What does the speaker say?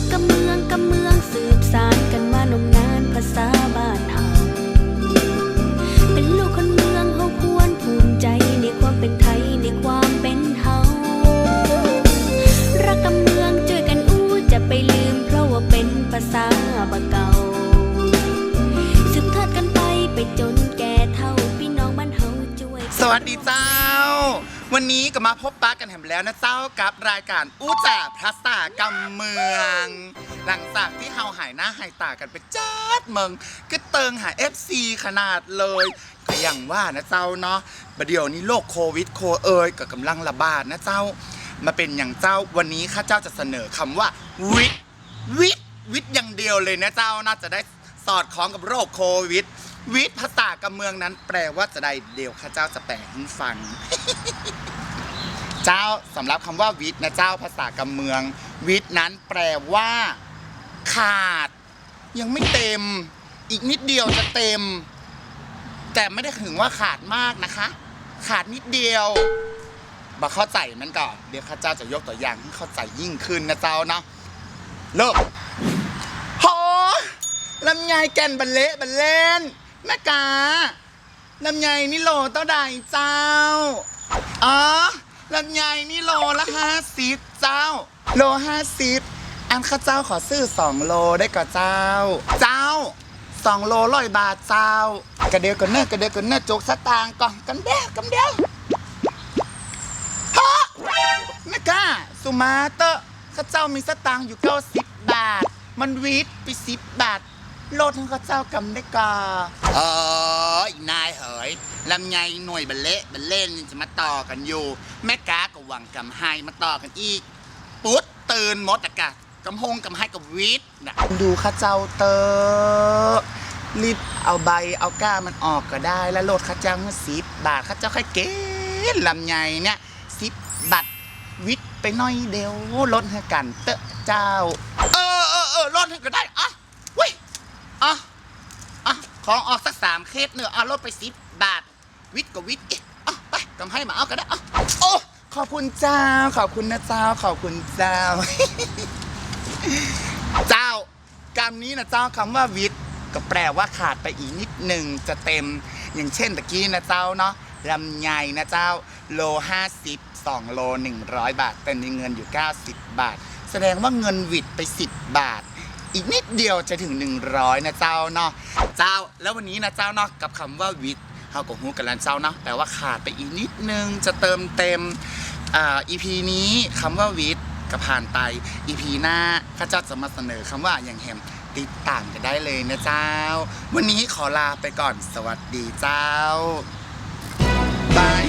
กกับเมืองกับเมือง วัสวัสดีเจ้า วันนี้ก็มาพบปะกันแหมแล้วนะเจ้ากับรายการอู้จ่าพระษากำเมือง หลังจากที่เฮาหายหน้าหายตากันไปจัดเมืองก็เติงหา FC ขนาดเลยก็อย่างว่านะเจ้าเนาะประเดี๋ยวนี้โรคโควิดโคเอยก็กำลังระบาดนะเจ้า มาเป็นอย่างเจ้าวันนี้ข้าเจ้าจะเสนอคำว่าวิทวิทวิทอย่างเดียวเลยนะเจ้าน่าจะได้สอดคล้องกับโรคโควิด วิทย์ภาษากำเมืองนั้น แปลว่าจะได้เดียวข้าเจ้าจะแปลให้ฟัง เจ้าสำหรับคำว่าวิทย์นะเจ้าภาษากำเมือง วิทย์นั้นแปลว่า ขาด ยังไม่เต็ม อีกนิดเดียวจะเต็ม แต่ไม่ได้ถึงว่าขาดมากนะคะ ขาดนิดเดียวมาเข้าใจมันก่อนเดี๋ยวข้าเจ้าจะยกตัวอย่างให้เข้าใจยิ่งขึ้นนะเจ้าเนาะเลิกโหลำไยแก่นบันเละบันเล่น แม่กาลำไยนี่โลเท่าใดเจ้า อ๋อลำไยนี่โลละห้าสิบเจ้า โลห้าสิบอันข้าเจ้าขอซื้อสองโลได้ก่อนเจ้า เจ้าสองโลร้อยบาทเจ้า กระเดียวกันเนอกระเดียวกันเนอจกสตางค์ก่อนกันเดียวกันเดียวฮะแม่กาสุมาเตอร์ข้าเจ้ามีสตางค์อยู่เก้าสิบบาท มันวีดไปสิบบาท โลดของข้าเจ้ากำได้ก่อเอออีนายเหยลำไยหน่วยบัลเละบัลเล่นจะมาต่อกันอยู่ แม่กากับหวังกำไฮมาต่อกันอีก ปุ๊ดตื่นหมดอะกะกำหงกำไฮกับวิทย์นะดูข้าเจ้าเตอรีบเอาใบเอาก้ามันออกก็ได้ แล้วโลดข้าเจ้าเมื่อสิบบาทข้าเจ้าค่อยเก๋ลำไยเนี่ยสิบบาทวิทย์ไปหน้อยเดียวลดให้กันเตอะเจ้า เออเออเออลดให้ก็ได้อะเว้ย อะอะ ของออกสักสามเคสเนื้อเอาลดไปสิบบาท วิทย์กับวิทย์เอ๊ะอะไปกำให้มาเอาก็ได้อะโอ้ขอบคุณเจ้า ขอบคุณนะเจ้า ขอบคุณเจ้า เจ้ากรรมนี้นะเจ้าคำว่าวิทย์ก็แปลว่าขาดไปอีกนิดหนึ่งจะเต็ม อย่างเช่นตะกี้นะเจ้าเนาะลำไยนะเจ้า โลห้าสิบสองโลหนึ่งร้อยบาท แต่มีเงินอยู่ 90 บาท แสดงว่าเงินวิทย์ไป 10 บาท อีกนิดเดียวจะถึง 100 นะเจ้าเนาะเจ้า แล้ววันนี้นะเจ้าเนาะกับคำว่าวิทย์เฮากับฮู้กันแล้วเจ้าเนาะแต่ว่าขาดไปอีกนิดนึงจะเติมเต็มอ่า EP นี้คำว่าวิทย์ก็ผ่านไป EP หน้าข้าเจ้าจะมาเสนอคำว่าอย่างแฮมติดตามกันได้เลยนะเจ้า วันนี้ขอลาไปก่อนสวัสดีเจ้าบาย